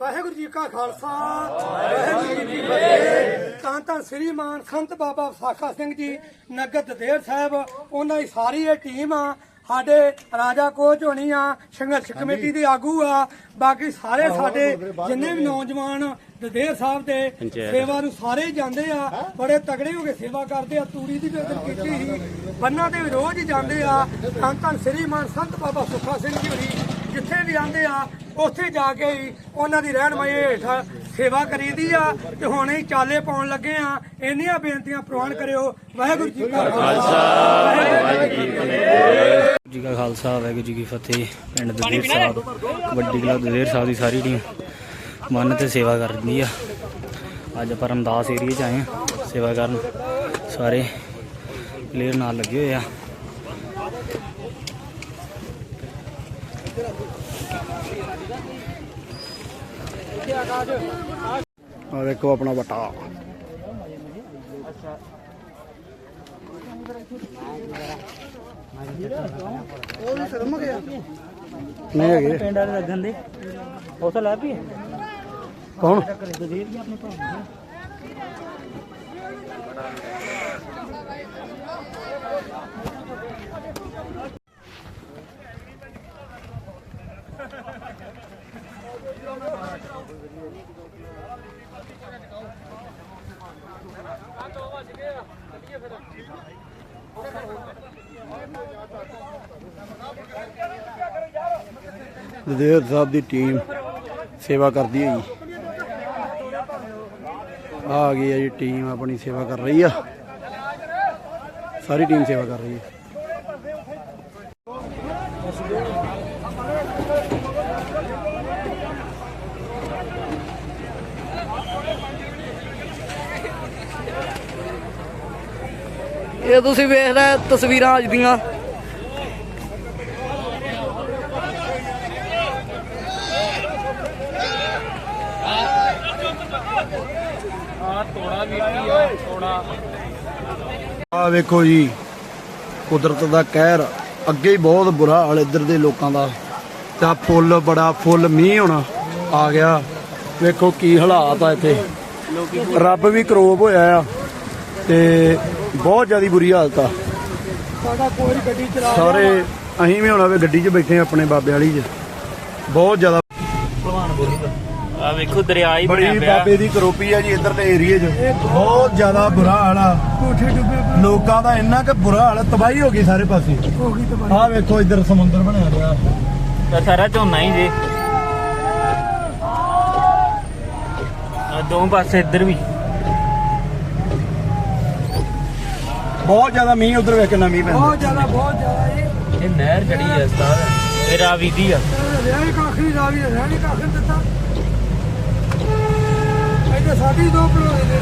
ਵਾਹਿਗੁਰੂ ਜੀ ਕਾ ਖਾਲਸਾ। ਵਾਹਿਗੁਰੂ ਜੀ ਕੀ ਫਤਿਹ। ਤਾਂ ਤਾਂ ਸ੍ਰੀ ਮਾਨ ਸੰਤ ਬਾਬਾ ਸਾਖਾ ਸਿੰਘ ਜੀ ਨਗਰ ਦਦੇਰ ਸਾਹਿਬ ਉਹਨਾਂ ਦੀ ਸਾਰੀ ਇਹ ਟੀਮ ਆ। ਸਾਡੇ ਰਾਜਾ ਕੋਚ ਹੋਣੀ ਆ ਸੰਘਰਸ਼ ਕਮੇਟੀ ਦੇ ਆਗੂ ਆ। ਬਾਕੀ ਸਾਰੇ ਸਾਡੇ ਜਿੰਨੇ ਵੀ ਨੌਜਵਾਨ ਦਦੇਰ ਸਾਹਿਬ ਦੇ ਸੇਵਾ ਨੂੰ ਸਾਰੇ ਜਾਂਦੇ ਆ। ਬੜੇ ਤਗੜੇ ਹੋ ਕੇ ਸੇਵਾ ਕਰਦੇ ਆ। ਤੂੜੀ ਦੀ ਉਧਰ ਕੀਤੀ ਸੀ ਬੰਨਾਂ ਤੇ ਰੋਜ਼ ਜਾਂਦੇ ਆ। ਤਾਂ ਤਾਂ ਸ੍ਰੀ ਮਾਨ ਸੰਤ ਬਾਬਾ ਸੁੱਖਾ ਸਿੰਘ ਜੀ ਹੋਣੀ ਜਿੱਥੇ ਵੀ ਆਂਦੇ ਆ ਉੱਥੇ ਜਾ ਕੇ ਹੀ ਉਹਨਾਂ ਦੀ ਰਹਿਨਮਾਈ ਹੇਠ ਸੇਵਾ ਕਰੀਦੀ ਆ ਤੇ ਹੁਣ ਹੀ ਚਾਲੇ ਪਾਉਣ ਲੱਗੇ ਆ। ਇੰਨੀਆਂ ਬੇਨਤੀਆਂ ਪ੍ਰਵਾਨ ਕਰਿਓ। ਵਾਹਿਗੁਰੂ ਜੀ ਕਾ ਖਾਲਸਾ। ਜੀ ਕਾ ਖਾਲਸਾ ਵਾਹਿਗੁਰੂ ਜੀ ਕੀ ਫਤਿਹ। ਪਿੰਡ ਦਦੇਰ ਸਾਹਿਬ ਵੱਡੀ ਕਲਾ ਦਦੇਰ ਸਾਹਿਬ ਦੀ ਸਾਰੀ ਟੀਮ ਮਨ ਤੇ ਸੇਵਾ ਕਰਦੀ ਆ। ਅੱਜ ਆਪਾਂ ਰਮਦਾਸ ਏਰੀਏ ਚ ਆਏ ਆ। ਸੇਵਾ ਕਰਨ ਸਾਰੇ ਪਲੇਅਰ ਨਾਲ ਲੱਗੇ ਹੋਏ ਆ। ਆ ਦੇਖੋ ਆਪਣਾ ਵਟਾ ਨਹੀਂ ਹੈਗੇ। ਪਿੰਡ ਵਾਲੇ ਲੱਗਣ ਦੇ। ਉਹ ਤਾਂ ਲੱਭ ਹੀ। ਕੌਣ? ਦਦੇਰ ਵੀ ਆਪਣੇ ਭਾਈ ਦੇਰ ਸਾਹਿਬ ਦੀ ਟੀਮ ਸੇਵਾ ਕਰਦੀ ਹੈ ਜੀ। ਆ ਗਈ ਹੈ ਜੀ ਟੀਮ ਆਪਣੀ ਸੇਵਾ ਕਰ ਰਹੀ ਆ। ਸਾਰੀ ਟੀਮ ਸੇਵਾ ਕਰ ਰਹੀ ਹੈ। ਇਹ ਤੁਸੀਂ ਵੇਖ ਰਹੇ ਤਸਵੀਰਾਂ ਅੱਜ ਦੀਆਂ। ਆ ਵੇਖੋ ਜੀ, ਕੁਦਰਤ ਦਾ ਕਹਿਰ। ਅੱਗੇ ਹੀ ਬਹੁਤ ਬੁਰਾ ਹਾਲ ਇੱਧਰ ਦੇ ਲੋਕਾਂ ਦਾ। ਤਾਂ ਫੁੱਲ, ਬੜਾ ਫੁੱਲ, ਮੀਂਹ ਹੁਣ ਆ ਗਿਆ। ਵੇਖੋ ਕੀ ਹਾਲਾਤ ਆ ਇੱਥੇ। ਰੱਬ ਵੀ ਕਰੋਪ ਹੋਇਆ ਆ। ਤੇ ਬਹੁਤ ਜ਼ਿਆਦਾ ਬੁਰੀ ਹਾਲਤ ਆ। ਸਾਡਾ ਕੋਈ ਗੱਡੀ ਚਲਾ ਸਾਰੇ ਅਸੀਂ ਵੀ ਹੁਣ ਆਵੇ ਗੱਡੀ 'ਚ ਬੈਠੇ ਆ ਆਪਣੇ ਬਾਬੇ ਵਾਲੀ 'ਚ। ਬਹੁਤ ਜ਼ਿਆਦਾ ਆ ਵੇਖੋ ਦਰਿਆ ਹੀ ਬੜੀ ਬਾਬੇ ਦੀ ਕਰੋਪੀ ਆ ਜੀ ਇੱਧਰ ਦੇ ਏਰੀਏ 'ਚ। ਬਹੁਤ ਜ਼ਿਆਦਾ ਬੁਰਾ ਹਾਲ ਆ। ਕੋਠੇ ਡੁੱਬੇ ਪਏ, ਲੋਕਾਂ ਦਾ ਇੰਨਾ ਕਿ ਬੁਰਾ ਹਾਲ ਆ, ਤਬਾਹੀ ਹੋ ਗਈ ਸਾਰੇ ਪਾਸੇ। ਹੋ ਗਈ ਤਬਾਹੀ। ਆਹ ਵੇਖੋ ਇੱਧਰ ਸਮੁੰਦਰ ਬਣਿਆ ਪਿਆ। ਤਾਂ ਸਾਰਾ ਝੋਨਾ ਹੀ ਜੇ। ਆ ਦੋ ਪਾਸੇ ਇੱਧਰ ਵੀ। ਬਹੁਤ ਜ਼ਿਆਦਾ ਮੀਂਹ ਉਧਰ ਵੇਖ ਕਿੰਨਾ ਮੀਂਹ ਪੈਂਦਾ। ਬਹੁਤ ਜ਼ਿਆਦਾ ਬਹੁਤ ਜ਼ਿਆਦਾ ਇਹ ਇਹ ਨਹਿਰ ਜੜੀ ਹੈ ਉਸਤਾਦ ਇਹ ਰਾਵੀ ਦੀ ਆ। ਰਹਿਣੀ ਕਾਖਰੀ ਦਾ ਵੀ ਰਹਿਣੀ ਕਾਖਰੀ ਦਿੱਤਾ। ਇੱਥੇ ਸਾਡੀ ਦੋ ਭਲੋਏ ਨੇ